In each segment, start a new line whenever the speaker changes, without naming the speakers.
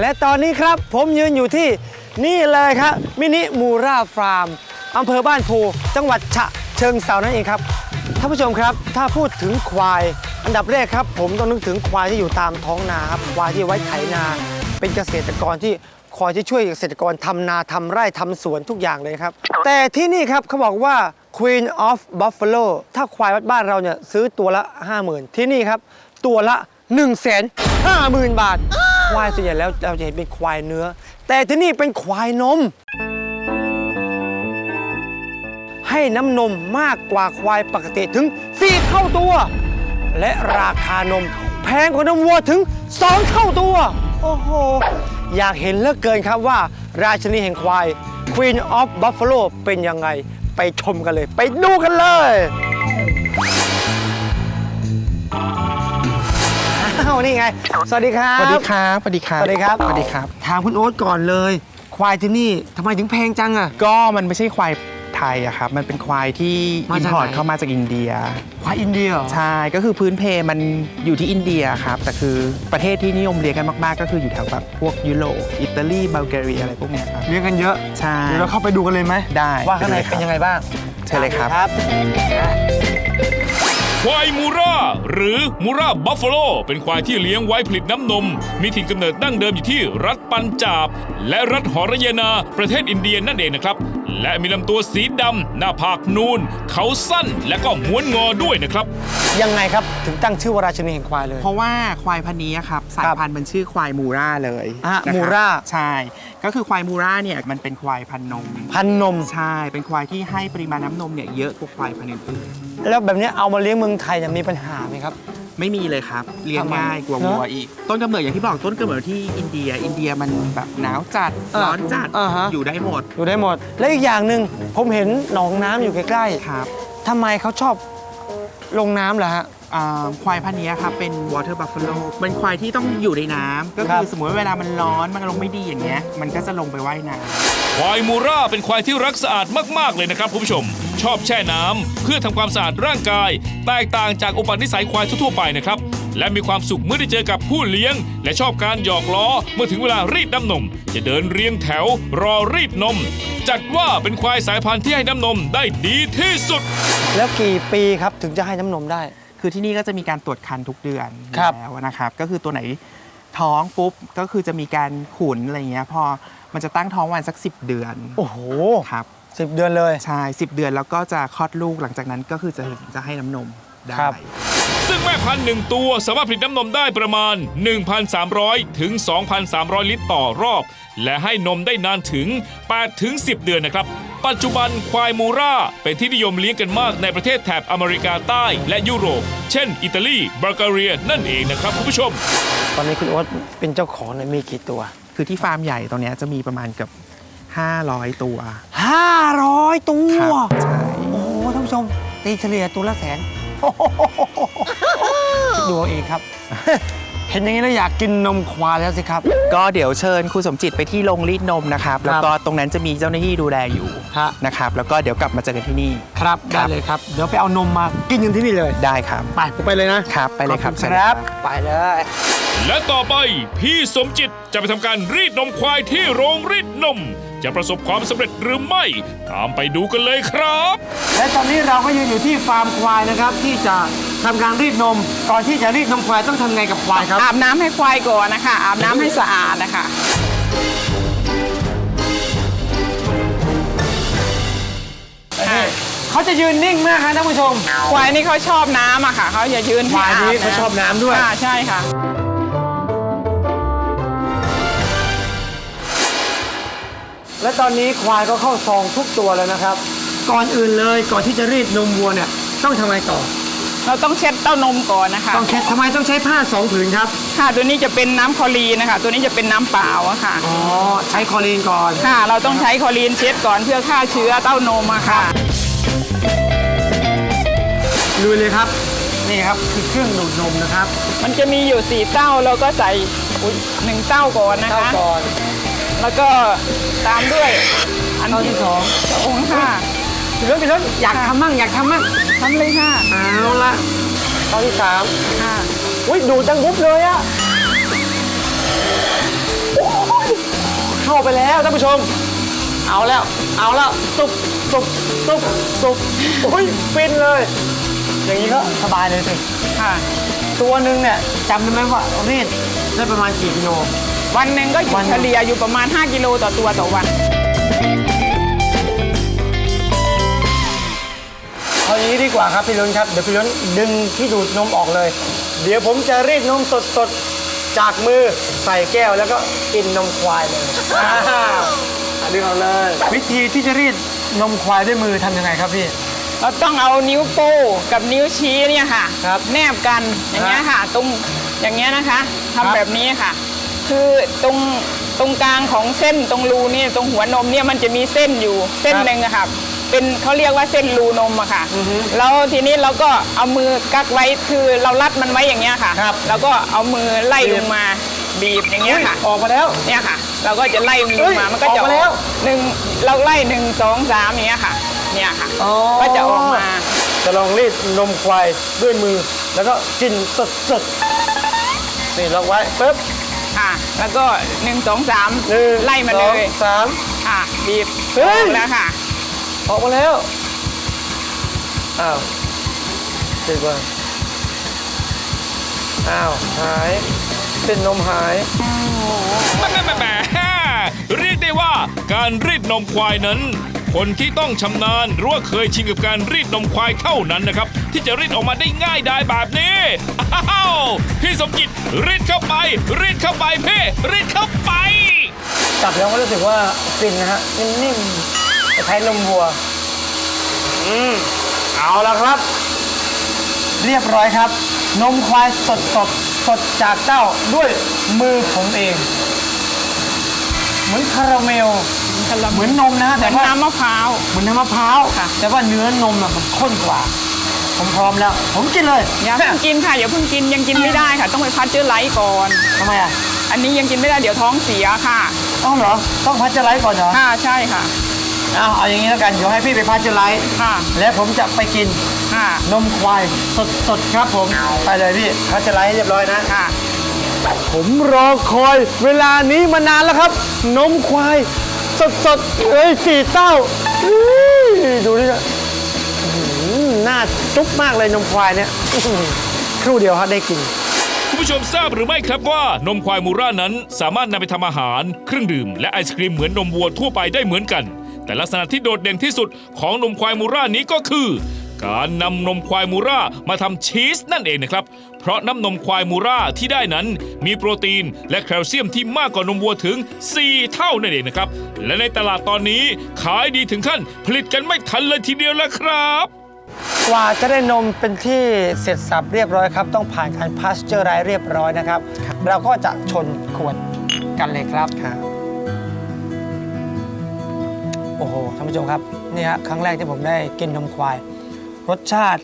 และตอนนี้ครับผมยืนอยู่ที่นี่เลยครับมินิมูราฟาร์มอำเภอบ้านโพจังหวัดฉะเชิงเซานั่นเองครับท่านผู้ชมครับ ถ้าพูดถึงควาย อันดับแรกครับ ผมต้องนึกถึงควายที่อยู่ตามท้องนาครับควายที่ไว้ไถนา เป็นเกษตรกรที่คอยที่ช่วยเกษตรกรทำนาทำไร่ทำสวนทุกอย่างเลยครับ แต่ที่นี่ครับเขาบอกว่า Queen of Buffalo ถ้าควายวัดบ้านเราเนี่ยซื้อตัวละ 50,000 ที่นี่ครับ ตัวละ 1 5 0 0 0 0 บาท ควายส่วนใหญ่แล้วเราจะเห็นเป็นควายเนื้อ แต่ที่นี่เป็นควายนม ให้น้ำนมมากกว่าควายปกติถึง 4 เท่าตัว และราคานมแพงกว่านมวัวถึง 2 เท่าตัว โอ้โห อยากเห็นเหลือเกินครับว่า ราชินีแห่งควาย Queen of Buffalo เป็นยังไงไปชมกันเลย ไปดูกันเลย นี่ไง สวัสดีครับ
สวัสดีครับ สวัสดีครับ
สวัสดีครับ
สวัสดีครับ
ถามคุณโอ๊ตก่อนเลย ควายที่นี่ทำไมถึงแพงจังอะ
ก็มันไม่ใช่ควายไทยอะครับ มันเป็นควายที่
มา
อิน
จาก
พอร์ต
ไหน
เข้ามาจากอินเดีย
ควายอินเดียเหรอ
ใช่ ก็คือพื้นเพมันอยู่ที่อินเดียครับ แต่คือประเทศที่นิยมเลี้ยงกันมาก ๆ ก็คืออยู่แถวแบบพวกยุโรป อิตาลีบัลแกเรียอะไรพวกเนี้ยครับ
เลี้ยงกันเยอะ
ใช่
เดี๋ยวเราเข้าไปดูกันเลยไหม
ได้
ว่าข้างใน
ไป
เป็น
เลยครับ
ยังไงบ้าง
เชิญเลยครับ
ครับ
ควายมูราหรือมูราบัฟฟาโลเป็นควายที่เลี้ยงไว้ผลิตน้ำนม มีถิ่นกำเนิดดั้งเดิมอยู่ที่รัฐปัญจาบ และรัฐหอระเยนา ประเทศอินเดียนั่นเองนะครับ และมีลำตัวสีดำหน้าผากนูน เขาสั้นและก็ม้วนงอด้วยนะครับ
ยังไงครับถึงตั้งชื่อว่าราชินีแห่งควายเลย
เพราะว่าควายพันธุ์นี้อะครับสายพันธุ์มันชื่อควายมูราเลย
อะ
นะครับ
มูรา
ใช่ ก็คือควายมูราเนี่ยมันเป็นควายพันธุ์นม
พันนม
ใช่ เป็นควายที่ให้ปริมาณน้ำนมเนี่ยเยอะกว่าควายพันธุ์อื่น
แล้วแบบนี้เอามาเลี้ยงเมืองไทยจะมีปัญหาไหมครับ
ๆไม่มีเลยครับ เลี้ยง
ทำไม
ง่ายกว่า
เนอะ
วัวอีก ต้นกำเนิดอย่างที่บอกต้นกำเนิดที่อินเดีย อินเดียมันแบบหนาวจัด
อ่า
ร้อนจัด
อ่าฮะ
อยู่ได้หมด
อยู่ได้หมด และอีกอย่างหนึ่งผมเห็นหนองน้ำอยู่ใกล้
ครับ
ๆทำไมเขาชอบลงน้ำเหรอฮะ
อ่า ควายพันธุ์นี้ครับเป็น water buffalo เป็นควายที่ต้องอยู่ในน้ำก็
ครั
คือบสมมติว่าเวลามันร้อนมันลงไม่ดีอย่างเงี้ยมันก็จะลงไปว่ายน้ำ
ควายมูราเป็นควายที่รักสะอาดมาก ๆ เลยนะครับคุณผู้ชม ชอบแช่น้ำเพื่อทำความสะอาดร่างกาย แตกต่างจากอุปนิสัยควายทั่วๆไปนะครับ และมีความสุขเมื่อได้เจอกับผู้เลี้ยง และชอบการหยอกล้อเมื่อถึงเวลารีดน้ำนม จะเดินเรียงแถว รอรีดนม จัดว่าเป็นควายสายพันธุ์ที่ให้น้ำนมได้ดีที่สุด
แล้วกี่ปีครับถึงจะให้น้ำนมได้
คือที่นี่ก็จะมีการตรวจคันทุกเดือน
ครับ
อยู่แล้วนะครับ ก็คือตัวไหนท้องปุ๊บก็คือจะมีการขุนอะไรเงี้ยพอมันจะตั้งท้องวันสัก 10 เดือน
โอ้โห
ครับ
สิบเดือนเลย
ใช่10 เดือนแล้วก็จะคลอดลูกหลังจากนั้นก็คือจะถึงจะให้น้ำนมได้
ครับ
ซึ่งแม่พันธุ์หนึ่งตัวสามารถผลิตน้ำนมได้ประมาณ 1,300 ถึง 2,300 ลิตรต่อรอบ และให้นมได้นานถึง 8 ถึง 10 เดือนนะครับ ปัจจุบันควายมูราเป็นที่นิยมเลี้ยงกันมากในประเทศแถบอเมริกาใต้และยุโรป เช่น อิตาลีบัลแกเรีย นั่นเองนะครับคุณผู้ชม
ตอนนี้คุณโอ๊ตเป็นเจ้าของเนี่ยมีกี่ตัว
คือที่ฟาร์มใหญ่ตรงเนี้ยจะมีประมาณเกับ500 ตัว
500 ตัว
ครับใช่
โอ้โหท่านผู้ชม ตีเฉลี่ยตัวละแสนโอ้โหคิดดูเอาเองครับ เห็นอย่างนี้แล้วอยากกินนมควายแล้วสิครับ
ก็เดี๋ยวเชิญคุณสมจิตไปที่โรงรีดนมนะครับ แล้วก็ตรงนั้นจะมีเจ้าหน้าที่ดูแลอยู่
ฮะ
นะครับ แล้วก็เดี๋ยวกลับมาเจอกันที่นี่
ครับ
ครั
ได้
บ
เลยครับ เดี๋ยวไปเอานมมากินกันที่นี่เลย
ได้ครับ
ไปผมไปเลยนะครับ
ไปเลยครับ
ขอณ
เชิญ
ค
เลย
รั
ครับบ
ไปเลย
และต่อไปพี่สมจิตจะไปทำการรีดนมควายที่โรงรีดนม จะประสบความสำเร็จหรือไม่ ตามไปดูกันเลยครับ
และตอนนี้เราก็ยืนอยู่ที่ฟาร์มควายนะครับ ที่จะทำการรีดนม ก่อนที่จะรีดนมควายต้องทำไงกับควายครับ
อาบน้ำให้ควายก่อนนะคะ อาบน้ำให้สะอาดนะคะ
เขาจะยืนนิ่งมากครับท่านผู้ชม
ควายนี่เขาชอบน้ำอะค่ะ เขาจะยืน
ควายนี้
ให้
เขาชอบน้ำด้วย
ค่ะใช่ค่ะ
และตอนนี้ควายก็เข้าซองทุกตัวแล้วนะครับ ก่อนอื่นเลยก่อนที่จะรีดนมวัวเนี่ยต้องทำไงต่อ
เราต้องเช็ดเต้านมก่อนนะคะ
ต้องเช็ดทำไมต้องใช้ผ้าสองผืนครับ
ค่ะ ตัวนี้จะเป็นน้ำคลอรีนนะคะ ตัวนี้จะเป็นน้ำเปล่าอะค่ะ
อ๋อใช้คลอรีนก่อน
ค่ะ เราต้องใช้คลอรีนเช็ดก่อนเพื่อฆ่าเชื้อเต้านมอะค่ะ
ลุยเลยครับ นี่ครับคือเครื่องดูดนมนะครับ
มันจะมีอยู่สี่เต้าเราก็ใส่อุ๊ยหนึ่งเต้าก่อนนะ
เต้า
คะ
ก่อน
แล้วก็ตามด้วยอัน
เต้าที่สอง
สองค่ะ
พี่รถพี่รถอยากทำมั่งอยากทำมั่ง
ทำเลยค่ะ
เอาละเต้าที่สาม
ค่ะ
อุ้ยดูดจังบุ๊บเลยอะโอ้โหไปแล้วท่านผู้ชม เอาแล้ว เอาแล้วตุบตุบตุบตุบโอ้ยฟินเลย อย่างนี้ก็สบายเลยสิ
ค่ะ
ตัวหนึ่งเนี่ยจำได้ไหมว่ารีดได้ประมาณกี่กิโล
วันหนึ่งก็อยู่
วันหนึ่
เฉ
ง
ลี่ยอยู่ประมาณ 5 กิโลต่อตัวต่อวัน
เอาอย่างนี้ดีกว่าครับพี่ลุนครับ เดี๋ยวพี่ลุนดึงที่ดูดนมออกเลย เดี๋ยวผมจะรีดนมสดๆ จากมือใส่แก้วแล้วก็กินนมควายเลยอ่าดึงออกเลย วิธีที่จะรีดนมควายด้วยมือทำยังไงครับพี่
เราต้องเอานิ้วโป้กับนิ้วชี้เนี่ยค่ะ
ครับ
แนบกันอย่างเงี้ยค่ะ ตรงอย่างเงี้ยนะคะทำ
ครับ
แบบนี้ค่ะ คือตรงตรงกลางของเส้นตรงรูเนี่ยตรงหัวนมเนี่ยมันจะมีเส้นอยู่เส้นหนึ่งอะค่ะเป็นเขาเรียกว่าเส้นรูนมอะค่ะแล้วทีนี้เราก็เอามือกักไว้คือเรารัดมันไว้อย่างเงี้ยค่ะ
ครับ
แล้วก็เอามือไล่ลงมาบีบอย่างเงี้ยค่ะ
ออกมาแล้ว
เนี่ยค่ะ เราก็จะไล่ลงมา
เฮ้ย
มันก็จะ
ออกมาแล้ว
หนึ่งเราไล่หนึ่งสองสามอย่างเงี้ยค่ะ เนี่ยค่ะ
อ๋อ
ก็จะออกมา
จะลองรีดนมควายด้วยมือ แล้วก็กินสดๆนี่ล็อกไว้ปึ๊บ
ค่ะ แล้วก็หนึ่งสองสาม
หนึ่ง
ไล่มาเล
สอง
ย
สาม
ค่ะบีบ
เฮ้ย
ออกแล้วค่ะ
ออกมาแล้ว อ้าวติดว่าอ้าวหายเป็นนมหาย
แหม่แหม่แหม่เรียกได้ว่าการรีดนมควายนั้น คนที่ต้องชำนาญหรือว่าเคยชินกับการรีดนมควายเท่านั้นนะครับ ที่จะรีดออกมาได้ง่ายได้แบบนี้อ้าวพี่สมจิตรีดเข้าไป รีดเข้าไปเพ่รีดเข้าไป
จับแล้วก็รู้สึกว่าฟินนะฮะนิ่มๆคล้ายๆนมวัว อืมเอาละครับ เรียบร้อยครับ นมควายสดสดๆสดจากเจ้าด้วยมือผมเอง เหมือนคาราเมล เหมือนนมนะ
เหมื
แต่
อน
ว่า
น้ำมะพร้าว
เหมือนน้ำมะพร้าว
ค่ะ
แต่ว่าเนื้อนมน่ะมันข้นกว่า ผมพร้อมแล้ว ผมกินเลย
อย่าเพิ่งกินค่ะอย่าเพิ่งกินยังกินไม่ได้ค่ะ ต้องไปพัชเจอร์ไลท์ก่อน
ทำไมอะ
อันนี้ยังกินไม่ได้เดี๋ยวท้องเสียค่ะ
ต้องเหรอต้องพัชเจอร์ไลท์ก่อนเหรอ
ค่ะใช่ค่ะ
เอาเอาอย่างนี้แล้วกันเดี๋ยวให้พี่ไปพัชเจอร์ไลท์
ค่ะ
และผมจะไปกิน
ค่ะ
นมควายสดสดๆครับผมไปเลยพี่พัชเจอร์ไลท์ให้เรียบร้อยนะ
ค่ะ
ผมรอคอยเวลานี้มานานแล้วครับ นมควาย สดสดๆเอ้ยสี่เต้าอื้อดูดินะอื้อหน่าจุ๊บมากเลยนมควายเนี่ยอื้อหือครู่เดียวครับได้กิน
คุณผู้ชมทราบหรือไม่ครับว่านมควายมูร่านั้นสามารถนำไปทำอาหาร เครื่องดื่ม และไอศครีมเหมือนนมวัวทั่วไปได้เหมือนกัน แต่ลักษณะที่โดดเด่นที่สุดของนมควายมูร่านี้ก็คือ การนำนมควายมูร่ามาทำชีสนั่นเองนะครับ เพราะน้ำนมควายมูร่าที่ได้นั้น มีโปรตีนและแคลเซียมที่มากกว่านมวัวถึง 4 เท่านั่นเองนะครับ และในตลาดตอนนี้ขายดีถึงขั้นผลิตกันไม่ทันเลยทีเดียวละครับ
กว่าจะได้นมเป็นที่เสร็จสับเรียบร้อยครับ ต้องผ่านการพาสเจอร์ไรเรียบร้อยนะครับ เราก็จะชนขวดกันเลยครับ
ครับ
โอ้โหท่านผู้ชมครับนี่ฮะครั้งแรกที่ผมได้กินนมควาย รสชาติ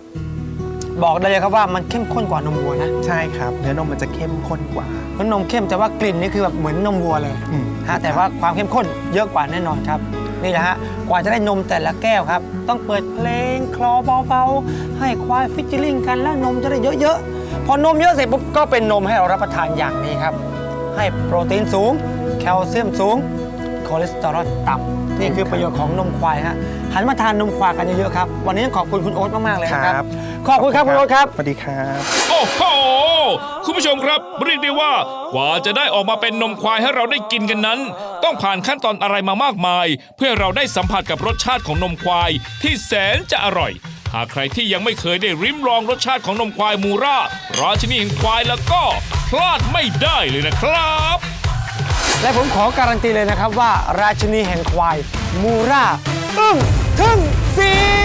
บอกได้เลยครับว่ามันเข้มข้นกว่านมวัวนะ
ใช่ครับเนื้อนมมันจะเข้มข้นกว่า
เพราะนมเข้มแต่ว่ากลิ่นนี่คือแบบเหมือนนมวัวเลย
อืม
ฮะแต่ว่าความเข้มข้นเยอะกว่าแน่นอนครับ นี่แหละฮะกว่าจะได้นมแต่ละแก้วครับ ต้องเปิดเพลงคลอเบาๆให้ควายฟิชเชอร์ลิงกันแล้วนมจะได้เยอะๆพอนมเยอะเสร็จปุ๊บก็เป็นนมให้เรารับประทานอย่างนี้ครับ ให้โปรตีนสูง แคลเซียมสูงคอเลสเตอรอลต่ำ นี่คือประโยชน์ของนมควายฮะหันมาทานนมควายกันเยอะๆครับ วันนี้ต้องขอบคุณคุณโอ๊ตมากๆเลยนะค
ครั
รับบขอบคุณครับคุณโอ๊ตครับ
สวัสดีครับ
โอ้โห คุณผู้ชมครับเรียกได้ว่ากว่าจะได้ออกมาเป็นนมควายให้เราได้กินกันนั้น ต้องผ่านขั้นตอนอะไรมามากมาย เพื่อเราได้สัมผัสกับรสชาติของนมควายที่แสนจะอร่อย หากใครที่ยังไม่เคยได้ริมลองรสชาติของนมควายมูราราชินีแห่งควายแล้วก็พลาดไม่ได้เลยนะครับ
และผมขอการันตีเลยนะครับว่า ราชินีแห่งควายมูราอึ้งทึ่งสี